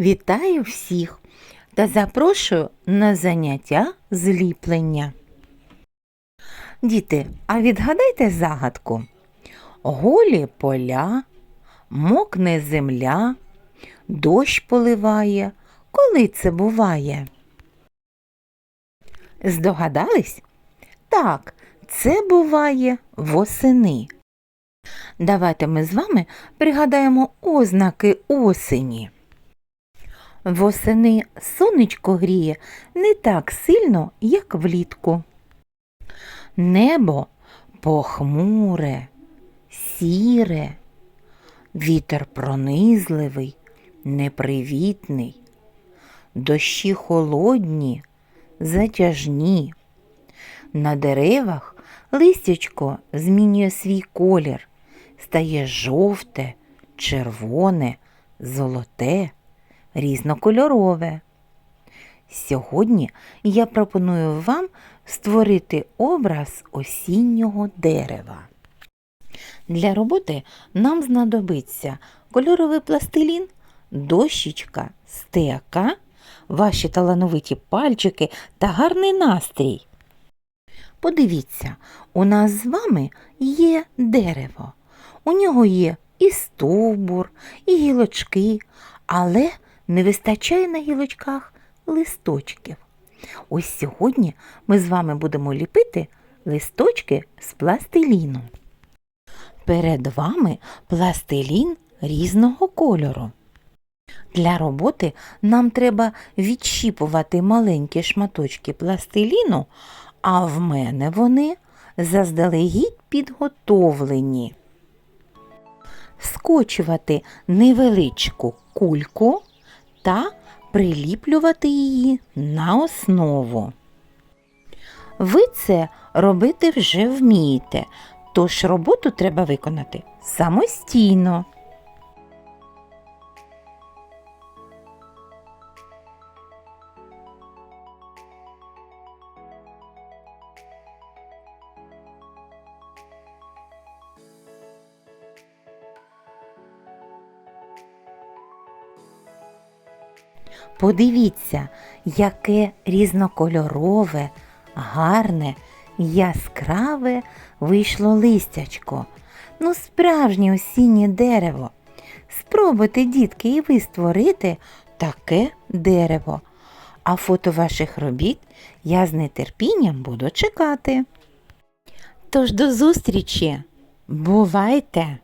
Вітаю всіх та запрошую на заняття зліплення. Діти, а відгадайте загадку. Голі поля, мокне земля, дощ поливає. Коли це буває? Здогадались? Так, це буває восени. Давайте ми з вами пригадаємо ознаки осені. Восени сонечко гріє не так сильно, як влітку. Небо похмуре, сіре, вітер пронизливий, непривітний, дощі холодні, затяжні. На деревах листячко змінює свій колір, стає жовте, червоне, золоте, різнокольорове. Сьогодні я пропоную вам створити образ осіннього дерева. Для роботи нам знадобиться кольоровий пластилін, дощечка, стека, ваші талановиті пальчики та гарний настрій. Подивіться, у нас з вами є дерево. У нього є і стовбур, і гілочки, але не вистачає на гілочках листочків. Ось сьогодні ми з вами будемо ліпити листочки з пластиліну. Перед вами пластилін різного кольору. Для роботи нам треба відщіпувати маленькі шматочки пластиліну, а в мене вони заздалегідь підготовлені. Скочувати невеличку кульку та приліплювати її на основу. Ви це робити вже вмієте, тож роботу треба виконати самостійно. Подивіться, яке різнокольорове, гарне, яскраве вийшло листячко. Ну, справжнє осіннє дерево. Спробуйте, дітки, і ви створити таке дерево. А фото ваших робіт я з нетерпінням буду чекати. Тож до зустрічі! Бувайте!